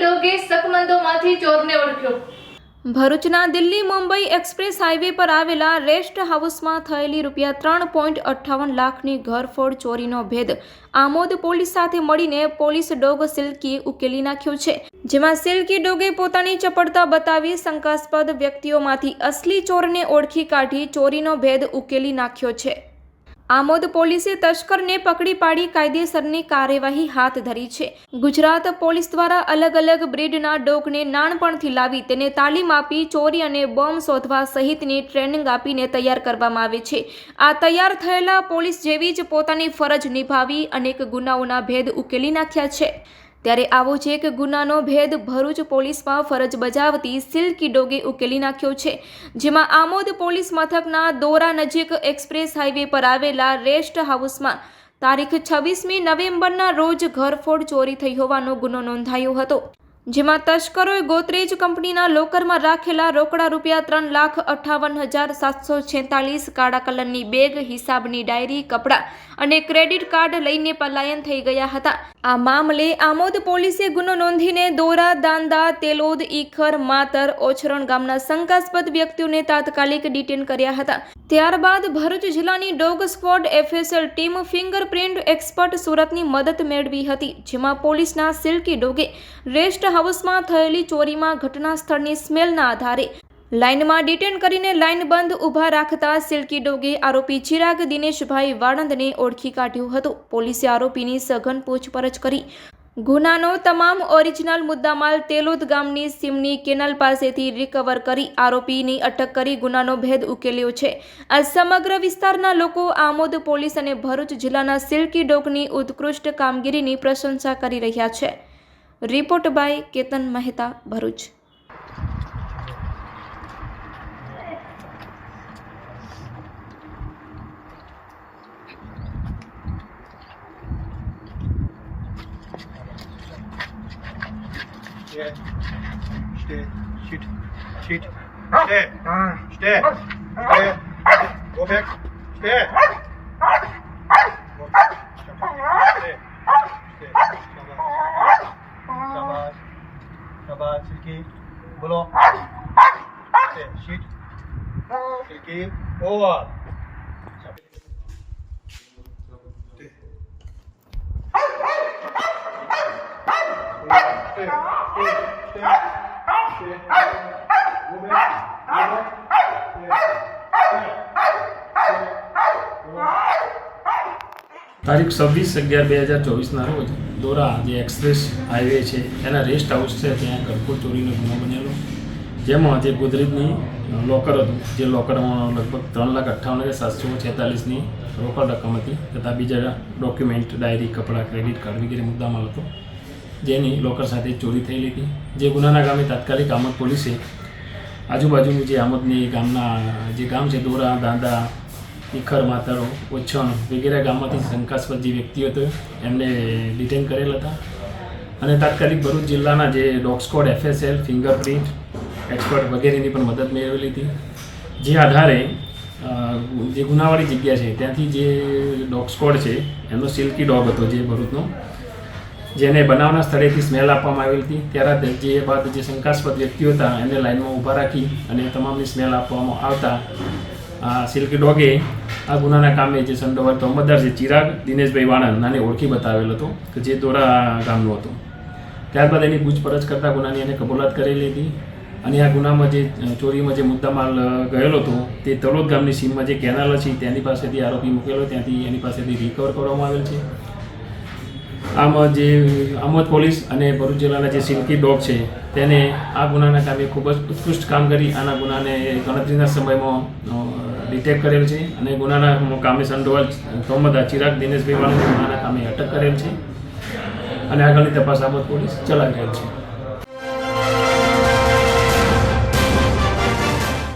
ડોગે શકમંદોમાંથી ચોરને ઓળખ્યો. ભરૂચના Delhi Mumbai express highway પર આવેલા રેસ્ટ હાઉસમાં થયેલી રૂપિયા ત્રણ પોઈન્ટ અઠ્ઠાવન લાખની ઘરફોડ ચોરીનો ભેદ. આમોદ પોલીસ સાથે મળીને પોલીસ ડોગ સિલ્કીએ ઉકેલી નાખ્યો છે, જેમાં સિલ્કી ડોગે પોતાની ચપળતા બતાવી શંકાસ્પદ વ્યક્તિઓમાંથી અસલી ચોરને ઓળખી કાઢી ચોરીનો ભેદ ઉકેલી નાખ્યો છે. આમોદ પોલીસે તસ્કરને પકડી પાડી કાયદેસરની કાર્યવાહી હાથ ધરી છે. ગુજરાત પોલીસ દ્વારા અલગ અલગ બ્રીડના ડોગને નાનપણથી લાવી તેને તાલીમ આપી ચોરી અને બોમ્બ શોધવા સહિતની ટ્રેનિંગ આપીને તૈયાર કરવામાં આવે છે. આ તૈયાર થયેલા પોલીસ જેવી જ પોતાની ફરજ નિભાવી અનેક ગુનાઓના ભેદ ઉકેલી નાખ્યા છે. ત્યારે આવો જ એક ગુનાનો ભેદ ભરૂચ પોલીસમાં ફરજ બજાવતી સિલ્કી ડોગે ઉકેલી નાખ્યો છે, જેમાં આમોદ પોલીસ મથકના દોરા નજીક એક્સપ્રેસ હાઈવે પર આવેલા રેસ્ટ હાઉસમાં તારીખ છવ્વીસમી નવેમ્બરના રોજ ઘરફોડ ચોરી થઈ હોવાનો ગુનો નોંધાયો હતો. જેમાં તસ્કરોએ ગોદરેજ કંપનીના લોકરમાં રાખેલા રોકડા રૂપિયા ત્રણ લાખ અઠ્ઠાવન હજાર સાતસો છેતાલીસ કાળા કલરની બેગ, હિસાબની ડાયરી, કપડાં અને ક્રેડિટ કાર્ડ લઈને પલાયન થઈ ગયા હતા. આ મામલે આમોદ પોલીસે ગુનો નોંધીને દોરા, દાંદા, તેલોદ, ઈખર, માતર, ઓછરણ ગામના શંકાસ્પદ વ્યક્તિઓને તાત્કાલિક ડિટેન કર્યા હતા. ત્યારબાદ ભરૂચ જિલ્લાની dog squad FSL team fingerprint expert સુરતની મદદ મેળવી હતી, જેમાં પોલીસના સિલ્કી ડોગે રેસ્ટ હાઉસમાં થયેલી ચોરીમાં ઘટના સ્થળની સ્મેલના આધારે લાઇનમાં ડિટેન કરીને લાઇન બંધ ઊભા રાખતા સિલ્કી ડોગે આરોપી ચિરાગ દિનેશભાઈ વાળંદને ઓળખી કાઢ્યો હતો. પોલીસે આરોપીની સઘન પૂછપરછ કરી. ગુનાનો તમામ ઓરિજિનલ મુદ્દામાલ તેલોદ ગામની સીમની કેનાલ પાસેથી રિકવર કરી આરોપીની અટક કરી ગુનાનો ભેદ ઉકેલ્યો છે. આ સમગ્ર વિસ્તારના લોકો આમોદ પોલીસ અને ભરૂચ જિલ્લાના સિલ્કી ડોગની ઉત્કૃષ્ટ કામગીરીની પ્રશંસા કરી રહ્યા છે. Report by Ketan Mehta Bharuch Stay. Stay. Sit. Sit. Stay. Stay. Stay. Go back. Stay. Go. Go back. Stay. Stay. Stay. તારીખ છવ્વીસ અગિયાર બે હજાર ચોવીસના રોજ દોરા જે એક્સપ્રેસ હાઈવે છે, એના રેસ્ટ હાઉસ છે, ત્યાં ઘરફોડ ચોરીનો ગુનો બનેલો. જેમાં જે ગોદરેજની લોકર હતું, જે લોકરમાં લગભગ ત્રણ લાખ અઠ્ઠાવન હજાર સાતસો છેતાલીસની રોકડ રકમ હતી, તથા બીજા ડોક્યુમેન્ટ ડાયરી કપડાં ક્રેડિટ કાર્ડ વગેરે મુદ્દામાલ હતો. જેની લોકર સાથે ચોરી થયેલી હતી. જે ગુનાના ગામે તાત્કાલિક આમદ પોલીસે આજુબાજુનું જે આમદની ગામના, જે ગામ છે, દોરા, દાંદા ઈખર માતરો, ઓછણ વગેરે ગામમાંથી શંકાસ્પદ જે વ્યક્તિઓ હતો એમને ડિટેન કરેલ હતા. અને તાત્કાલિક ભરૂચ જિલ્લાના જે dog squad FSL fingerprint expert વગેરેની પણ મદદ મેળવેલી હતી. જે આધારે જે ગુનાવાળી જગ્યા છે, ત્યાંથી જે ડોગ સ્કોડ છે, એમનો સિલ્કી ડોગ હતો જે ભરૂચનો, જેને બનાવના સ્થળેથી સ્મેલ આપવામાં આવેલી હતી. ત્યારે જે બાદ જે શંકાસ્પદ વ્યક્તિઓ હતા, એને લાઇનમાં ઊભા રાખી અને તમામની સ્મેલ આપવામાં આવતા સિલ્કી ડોગે, આ ગુનાના કામે જે સંડોવાર તોમતદાર છે ચિરાગ દિનેશભાઈ વાણંદ નાને ઓળખી બતાવેલ હતો, કે જે દોરા ગામનો હતો. ત્યારબાદ એની પૂછપરછ કરતા ગુનાની એને કબૂલાત કરેલી હતી અને આ ગુનામાં જે ચોરીમાં જે મુદ્દામાલ ગયેલો હતો, તે તળોદ ગામની સીમમાં જે કેનાલ છે તેની પાસેથી આરોપી મૂકેલો, ત્યાંથી એની પાસેથી રિકવર કરવામાં આવેલ છે. આમાં જે આમોદ પોલીસ અને ભરૂચ જિલ્લાના જે સિલ્કી ડોગ છે, તેને આ ગુનાના કામે ખૂબ જ ઉત્કૃષ્ટ કામ કરી, આના ગુનાને ગણતરીના સમયમાં ડિટેક્ટ કરેલ છે અને ગુનાના કામે સંડોવાલ તોમદા ચિરાગ દિનેશભાઈ વાળાને ગુનાના કામે અટક કરેલ છે. અને આગળની તપાસ આમોદ પોલીસ ચલાવી રહેલ છે.